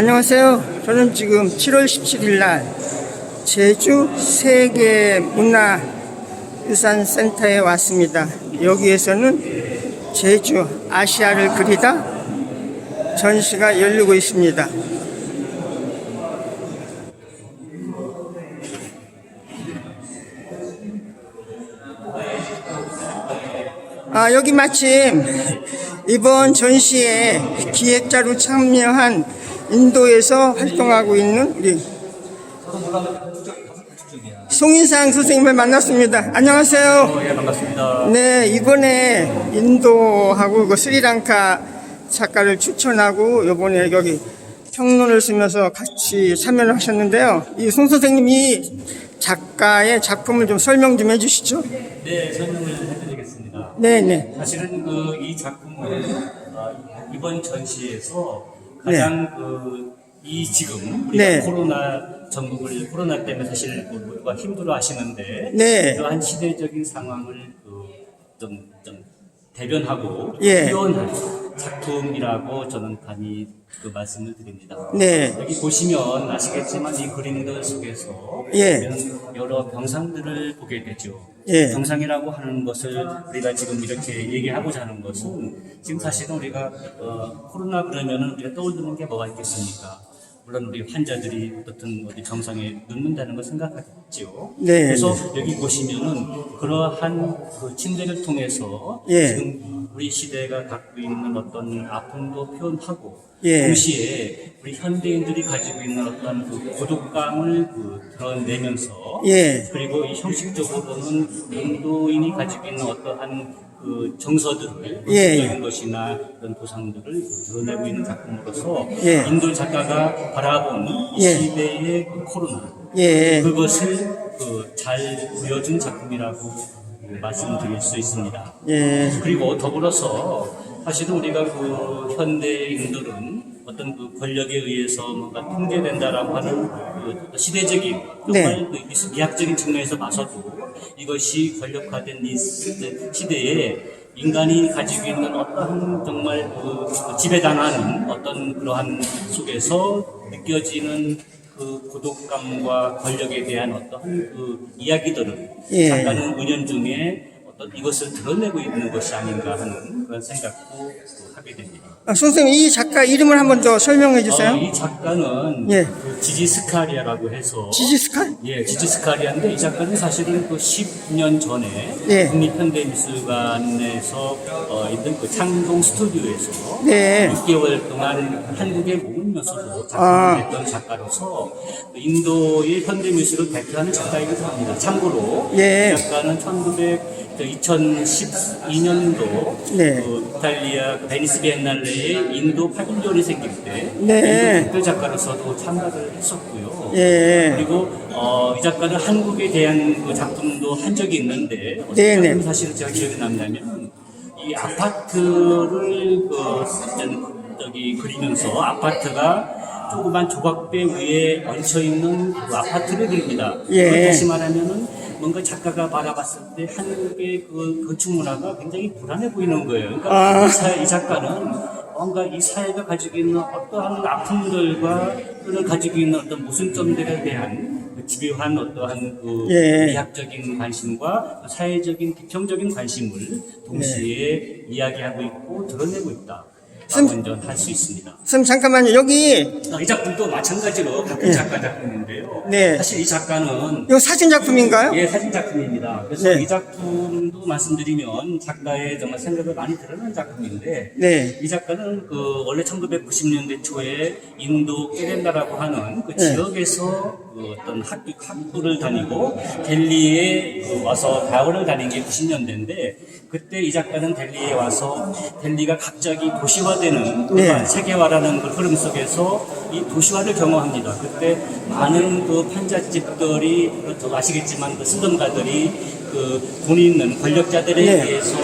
안녕하세요. 저는 지금 7월 17일 날 제주 세계 문화 유산 센터에 왔습니다. 여기에서는 제주 아시아를 그리다 전시가 열리고 있습니다. 아, 여기 마침 이번 전시에 기획자로 참여한 인도에서 활동하고 있는 우리 송인상 선생님을 만났습니다. 안녕하세요. 예, 반갑습니다. 네, 이번에 인도하고 그 스리랑카 작가를 추천하고 이번에 여기 평론을 쓰면서 같이 참여를 하셨는데요. 이 송 선생님 이 작가의 작품을 좀 설명 좀 해주시죠. 네, 설명을 해드리겠습니다. 네, 네. 사실은 그 이 작품은 어, 이번 전시에서 가장 그이 지금 우리가 네. 코로나 전국을 코로나 때문에 사실 그 모두가 힘들어 하시는데 네. 그러한 시대적인 상황을 그좀 좀 대변하고 예. 표현한 작품이라고 저는 감히 그 말씀을 드립니다. 네. 여기 보시면 아시겠지만 이 그림들 속에서 예. 여러 병상들을 보게 되죠. 예. 병상이라고 하는 것을 우리가 지금 이렇게 얘기하고자 하는 것은 지금 사실은 우리가 어, 코로나 그러면은 우리가 떠오르는 게 뭐가 있겠습니까? 물론 우리 환자들이 어떻든 어디 병상에 눕는다는 걸 생각하겠죠. 네. 그래서 여기 보시면은 그러한 그 침대를 통해서 예. 지금 우리 시대가 갖고 있는 어떤 아픔도 표현하고 예. 동시에 우리 현대인들이 가지고 있는 어떤 그 고독감을 그 드러내면서 예. 그리고 이 형식적으로는 인도인이 가지고 있는 어떠한 그 정서들을 예. 적인 것이나 그런 도상들을 그 드러내고 있는 작품으로서 예. 인도 작가가 바라본 이 예. 시대의 그 코로나 예. 그것을 그잘 보여준 작품이라고 그 말씀드릴 수 있습니다. 예. 그리고 더불어서 사실은 우리가 그 현대 인들은 어떤 그 권력에 의해서 뭔가 통제된다라고 하는 그 시대적인 네. 정말 그 미- 미학적인 측면에서 봐서도 이것이 권력화된 이 시대- 시대에 인간이 가지고 있는 어떤 정말 그 지배당하는 어떤 그러한 속에서 느껴지는 그 고독감과 권력에 대한 어떠한 그 이야기들을 예. 작가는 은연중에 어떤 이것을 드러내고 있는 것이 아닌가 하는 그런 생각도 그 하게 됩니다. 아, 선생님 이 작가 이름을 한번 더 설명해 어, 주세요. 이 작가는 예. 그 지지 스카리아라고 해서 지지스칼? 예, 지지 스카리아인데 이 작가는 사실은 그 10년 전에 예. 국립현대미술관에서 어, 있는 그 창동 스튜디오에서 네. 6개월 동안 한국에 작품을 아. 했던 작가로서 인도의 현대미술을 대표하는 작가이기도 합니다. 참고로 예. 이 작가는 1900 2012년도 네. 그 이탈리아 그 베니스 비엔날레에 인도 파빌리온이 생길 때 네. 인도 특별 작가로서도 참가를 했었고요. 예. 그리고 어, 이 작가는 한국에 대한 그 작품도 한 적이 있는데 어떤 네네. 작품 사실 제가 기억이 남냐면 이 아파트를 그 저기 그리면서 아파트가 조그만 조각배 위에 얹혀 있는 그 아파트를 그립니다. 예. 다시 말하면은 뭔가 작가가 바라봤을 때 한국의 그 건축 문화가 굉장히 불안해 보이는 거예요. 그러니까 아. 이, 사, 이 작가는 뭔가 이 사회가 가지고 있는 어떠한 아픔들과 또는 가지고 있는 어떤 모순점들에 대한 그 집요한 어떠한 그 예. 미학적인 관심과 사회적인 비평적인 관심을 동시에 이야기하고 있고 드러내고 있다. 선- 먼저 할수 있습니다. 선생님 잠깐만요. 여기 이 작품도 마찬가지로 같은 작가 작품인데요. 네. 사실 이 작가는 이거 사진 작품인가요? 예, 사진 작품입니다. 그래서 네. 이 작품도 말씀드리면 작가의 정말 생각을 많이 드러낸 작품인데 네. 이 작가는 그 원래 1990년대 초에 인도 케렌다라고 하는 그 네. 지역에서 그 어떤 학교 학부를 다니고 델리에 그 와서 대학을 다닌 게 90년대인데 그때 이 작가는 델리에 와서 델리가 갑자기 도시화되는 그 네. 세계화라는 그 흐름 속에서 이 도시화를 경험합니다. 그때 많은 그 판잣집들이 또 아시겠지만 그 슬럼가들이 그돈 있는 권력자들에 네. 의해서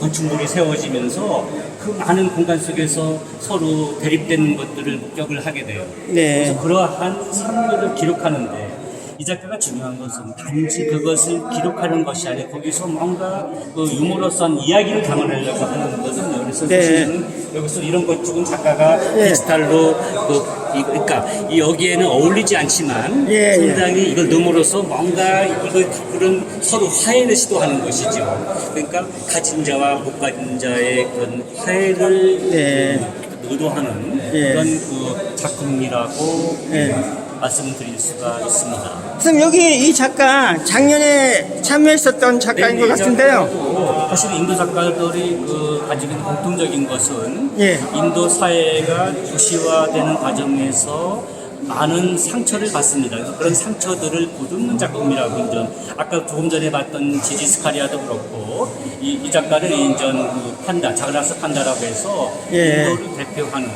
건축물이 세워지면서 그 많은 공간 속에서 서로 대립되는 것들을 목격을 하게 돼요. 네. 그래서 그러한 삶들을 기록하는데 이 작가가 중요한 것은 단지 그것을 기록하는 것이 아니라 거기서 뭔가 그 유머러스한 이야기를 담아내려고 하는 거거든요. 그래서 네. 여기서 이런 것 쪽은 작가가 예. 디지털로 그 이- 그러니까 이 여기에는 어울리지 않지만 예, 예. 상당히 이걸 넣음으로써 뭔가 이걸 그런 서로 화해를 시도하는 것이죠. 그러니까 가진 자와 못 가진 자의 그런 화해를 네. 의도하는 예. 그런 그 작품이라고 예. 말씀드릴 수가 있습니다. 선생님 여기 이 작가 작년에 참여했었던 작가인 것 같은데요. 사실 인도 작가들이 그 가지고 있는 공통적인 것은 예. 인도 사회가 도시화되는 과정에서 많은 상처를 받습니다. 그래서 그런 상처들을 보듬는 작품이라고 인전 아까 조금 전에 봤던 지지 스카리아도 그렇고 이, 이 작가를 인전 그 판다 자그라스 판다라고 해서 예. 인도를 대표하는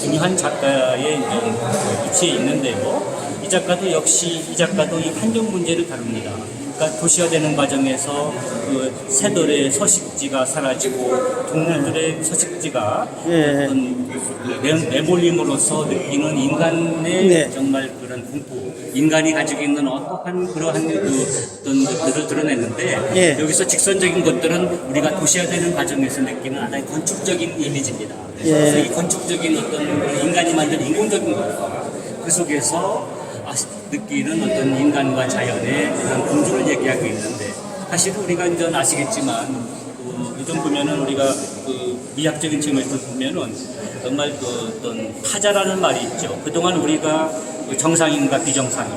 중요한 작가의 그 위치에 있는데요. 이 작가도 역시 이 작가도 이 환경 문제를 다룹니다. 그러니까 도시화되는 과정에서 그 새들의 서식지가 사라지고 동물들의 서식지가 예. 어떤 그 내- 내몰림으로써 느끼는 인간의 네. 정말 그런 공포, 인간이 가지고 있는 어떠한 그러한 그 어떤 것들을 드러냈는데 예. 여기서 직선적인 것들은 우리가 도시화되는 과정에서 느끼는 하나의 건축적인 이미지입니다. 예. 그래서 이 건축적인 어떤 그 인간이 만든 인공적인 것과 그 속에서 아, 느끼는 어떤 인간과 자연의 그런 공조를 얘기하고 있는데 사실 우리가 이제 아시겠지만 그 이좀 보면은 우리가 그 미학적인 측면에서 보면은 정말 그 어떤 타자라는 말이 있죠. 그동안 우리가 그 정상인과 비정상인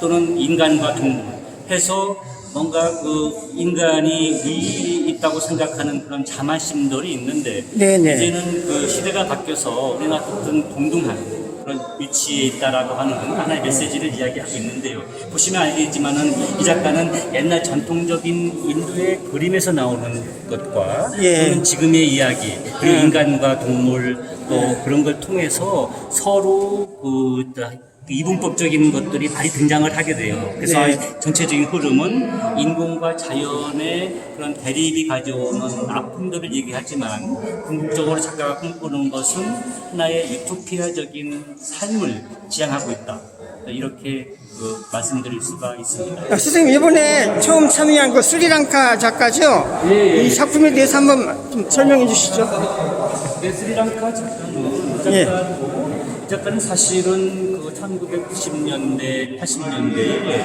또는 인간과 동물 해서 뭔가 그 인간이 위에 있다고 생각하는 그런 자만심들이 있는데 네네. 이제는 그 시대가 바뀌어서 우리가 어떤 동등한 그런 위치에 있다라고 하는 하나의 메시지를 이야기하고 있는데요. 보시면 알겠지만은 이 작가는 옛날 전통적인 인도의 그림에서 나오는 것과 예. 또는 지금의 이야기 그리고 예. 인간과 동물 또 그런 걸 통해서 서로 그 이분법적인 것들이 많이 등장을 하게 돼요. 그래서 네. 전체적인 흐름은 인공과 자연의 그런 대립이 가져오는 아픔들을 얘기하지만 궁극적으로 작가가 꿈꾸는 것은 하나의 유토피아적인 삶을 지향하고 있다. 이렇게 그 말씀드릴 수가 있습니다. 아, 선생님 이번에 처음 참여한 그 스리랑카 작가죠? 예, 예. 이 작품에 대해서 한번 좀 설명해 주시죠. 네, 스리랑카 작가는 예. 작가는 사실은 그 1990년대, 80년대에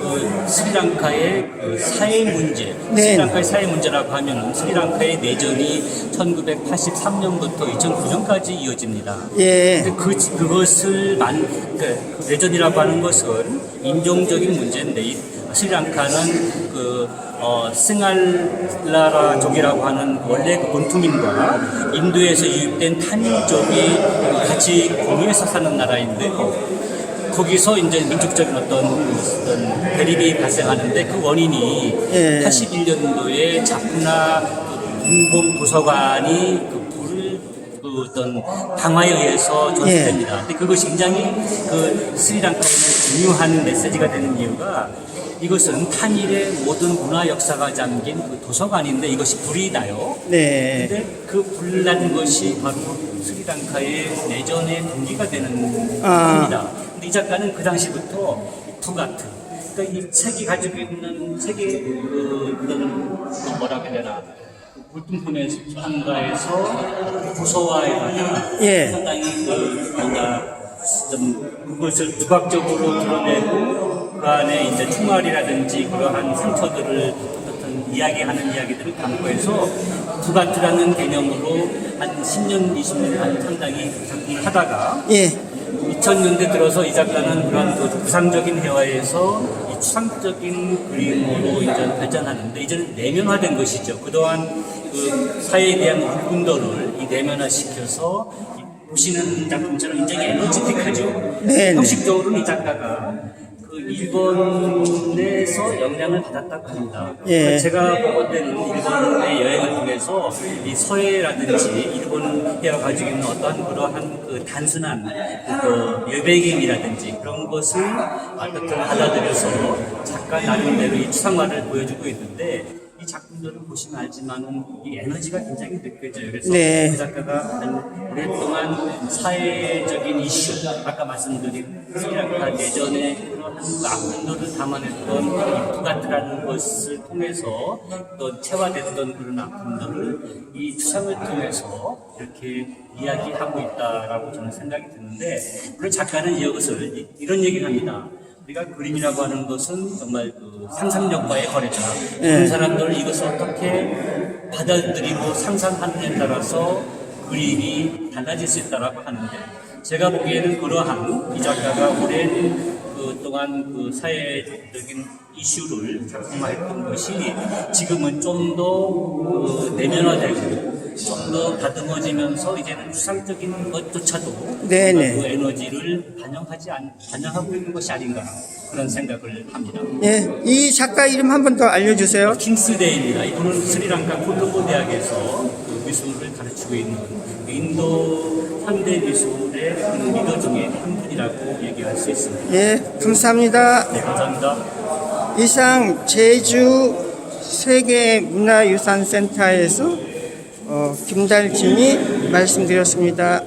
그 스리랑카의 그 사회 문제, 네. 스리랑카의 사회 문제라고 하면은 스리랑카의 내전이 1983년부터 2009년까지 이어집니다. 예. 근데 그, 그것을 만, 그, 그 내전이라고 하는 것은 인종적인 문제인데, 이 스리랑카는 그, 어, 싱알라라 족이라고 하는 원래 그 본토민과 인도에서 유입된 탄인족이 같이 공유해서 사는 나라인데요. 거기서 이제 민족적인 어떤, 어떤 대립이 발생하는데 그 원인이 예. 81년도에 자쿠나 그 공공 도서관이 그 어떤 방화에 의해서 전수됩니다. 근데 그것이 굉장히 그 스리랑카에는 중요한 메시지가 되는 이유가 이것은 탄일의 모든 문화 역사가 담긴 그 도서관인데 이것이 불이 나요. 네. 근데 그 불난 것이 바로 스리랑카의 내전의 동기가 되는 아. 겁니다. 근데 이 작가는 그 당시부터 투가트, 그러니까 이 책이 가지고 있는 책의 그 어떤 뭐라고 해야 되나 물품품의 한가에서 고소화에다가 예. 상당히 그 뭔가 좀 그것을 두각적으로 드러내고 그 안에 이제 총알이라든지 그러한 상처들을 어떤 이야기하는 이야기들을 담고 해서 두가트라는 개념으로 한 10년, 20년 한 상당히 작품을 하다가 예. 2000년대 들어서 이 작가는 그런 그 구상적인 회화에서 이 추상적인 그림으로 이제 발전하는데 이제는 내면화된 것이죠. 그동안 그 사회에 대한 울분도를 이 내면화시켜서 이 보시는 작품처럼 굉장히 에너지틱하죠. 네, 네. 형식적으로는 이 작가가 그 일본에서 영향을 받았다고 합니다. 예. 그러니까 제가 보고 때는 일본의 여행을 통해서 이 서해라든지 일본 해가 가지고 있는 어떠한 그러한 그 단순한 그 여백임이라든지 그런 것을 어떻게 받아들여서 작가 나름대로 이 추상화를 보여주고 있는데 이 작품들을 보시면 알지만은 이 에너지가 굉장히 느껴져요. 그래서 네. 그 작가가 한 오랫동안 사회적인 이슈, 아까 말씀드린 스리랑카 내전의 그 아픔들을 담아냈던 이프가트라는 것을 통해서 또 체화됐던 그런 아픔들을 이 추상을 통해서 이렇게 이야기하고 있다라고 저는 생각이 드는데 물론 작가는 이것을 이- 이런 얘기를 합니다. 우리가 그림이라고 하는 것은 정말 그 상상력과의 거래다. 그 사람들은 이것을 어떻게 받아들이고 상상하느냐에 따라서 그림이 달라질 수 있다라고 하는데 제가 보기에는 그러한 이 작가가 오랜 그 동안 그 사회적인 이슈를 작품화했던 것이 지금은 좀 더 그 내면화되고 좀 더 다듬어지면서 이제는 추상적인 것조차도 네네. 그 에너지를 반영하지 않, 반영하고 있는 것이 아닌가 그런 생각을 합니다. 예, 이 작가 이름 한 번 더 알려주세요. 킹스데이입니다. 이분은 스리랑카 콜롬보 대학에서 그 미술을 가르치고 있는 인도 현대 미술의 그 리더 중에 한 분이라고 얘기할 수 있습니다. 예, 감사합니다. 네, 감사합니다. 이상 제주 세계문화유산센터에서 어, 김달진이 말씀드렸습니다.